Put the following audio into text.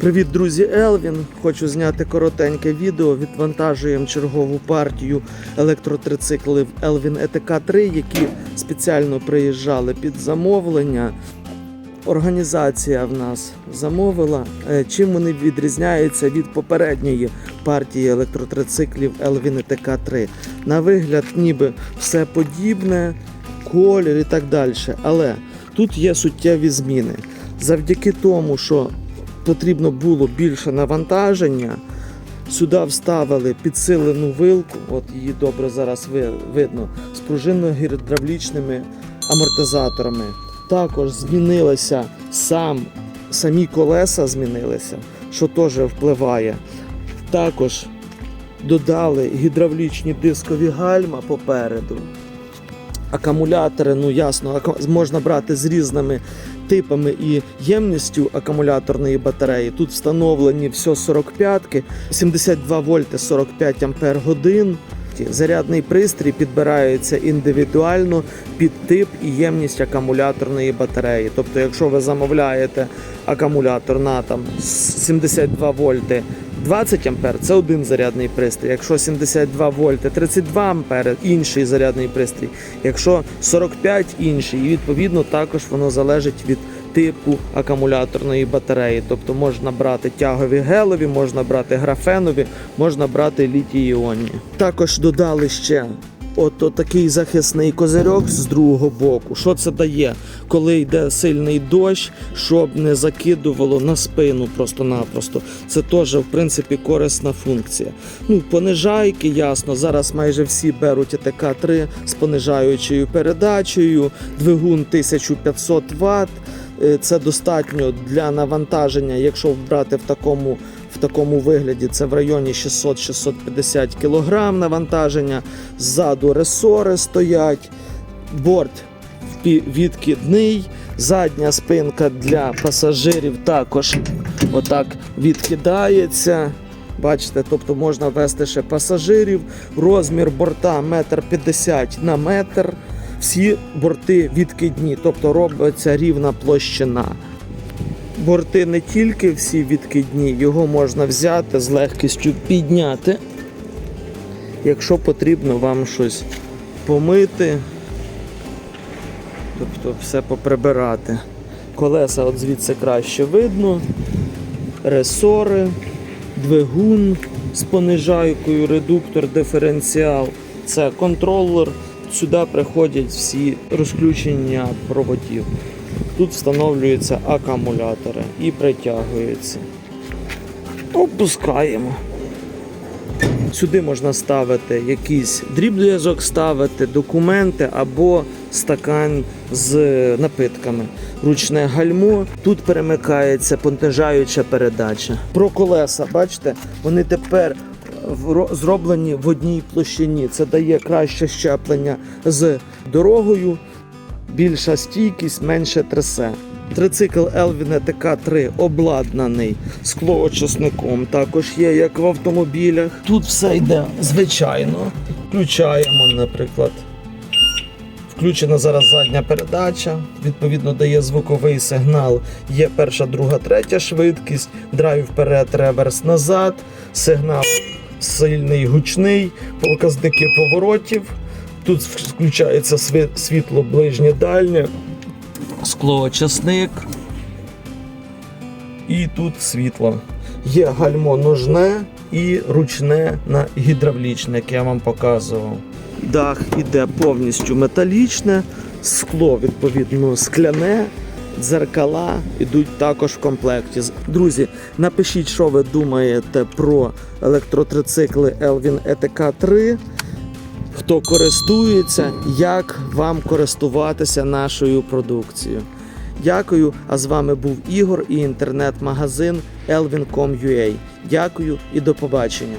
Привіт, друзі! Елвін. Хочу зняти коротеньке відео. Відвантажуємо чергову партію електротрициклів Елвін ЕТК 3 які спеціально приїжджали під замовлення. Організація в нас замовила. Е, Чим вони відрізняються від попередньої партії електротрициклів Elvin ETK 3 На вигляд, ніби все подібне, колір і так далі. Але тут є суттєві зміни. Завдяки тому, що потрібно було більше навантаження, сюди вставили підсилену вилку, от її добре зараз видно, з пружинно-гідравлічними амортизаторами. Також змінилися сам, самі колеса змінилися, що теж впливає. Також додали гідравлічні дискові гальма попереду. Акумулятори, ну ясно, можна брати з різними типами і ємністю акумуляторної батареї. Тут встановлені все 45-ки, 72 вольти 45 ампер годин. Зарядний пристрій підбирається індивідуально під тип і ємність акумуляторної батареї. Тобто, якщо ви замовляєте акумулятор на там 72 вольти 20 ампер, це один зарядний пристрій. Якщо 72 вольти 32 ампери, інший зарядний пристрій. Якщо 45 інший, і відповідно також воно залежить від типу акумуляторної батареї. Тобто можна брати тягові гелові, можна брати графенові, можна брати літій-іонні. Також додали ще от, такий захисний козирьок з другого боку. Що це дає, коли йде сильний дощ, щоб не закидувало на спину просто-напросто. Це теж, в принципі, корисна функція. Ну, понижайки, ясно. Зараз майже всі беруть ТК-3 з понижаючою передачею, двигун 1500 Вт. Е, Це достатньо для навантаження, якщо брати в такому, такому вигляді, це в районі 600-650 кг навантаження. Ззаду ресори стоять, борт відкидний, задня спинка для пасажирів також отак відкидається. Бачите, тобто можна вести ще пасажирів. Розмір борта 1,50 на метр. Всі борти відкидні, тобто робиться рівна площина. Борти не тільки всі відкидні, його можна взяти з легкістю підняти. Якщо потрібно вам щось помити, тобто все поприбирати. Колеса от звідси краще видно, ресори, двигун з понижайкою, редуктор, диференціал. Це контролер. Сюди приходять всі розключення проводів. Тут встановлюються акумулятори і притягуються. Опускаємо. Сюди можна ставити якийсь дріб'язок, ставити документи або стакан з напитками. Ручне гальмо. Тут перемикається понижаюча передача. Про колеса, бачите, вони тепер зроблені в одній площині. Це дає краще щеплення з дорогою, більша стійкість, менше трясе. Трицикл Elvin ТК 3 обладнаний склоочисником. Також є, як в автомобілях. Тут все йде звичайно. Включаємо, наприклад. Включена зараз задня передача, відповідно дає звуковий сигнал. Є перша, друга, третя швидкість, драйв вперед, реверс назад, сигнал сильний, гучний, показники поворотів. Тут включається світло ближнє дальнє, склоочисник. І тут світло. Є гальмо ножне і ручне на гідравлічне, як я вам показував. Дах іде повністю металічне, скло, відповідно, скляне, дзеркала йдуть також в комплекті. Друзі, напишіть, що ви думаєте про електротрицикли Elvin ETK 3 хто користується, як вам користуватися нашою продукцією. Дякую. А з вами був Ігор і інтернет-магазин elvin.com.ua. Дякую і до побачення.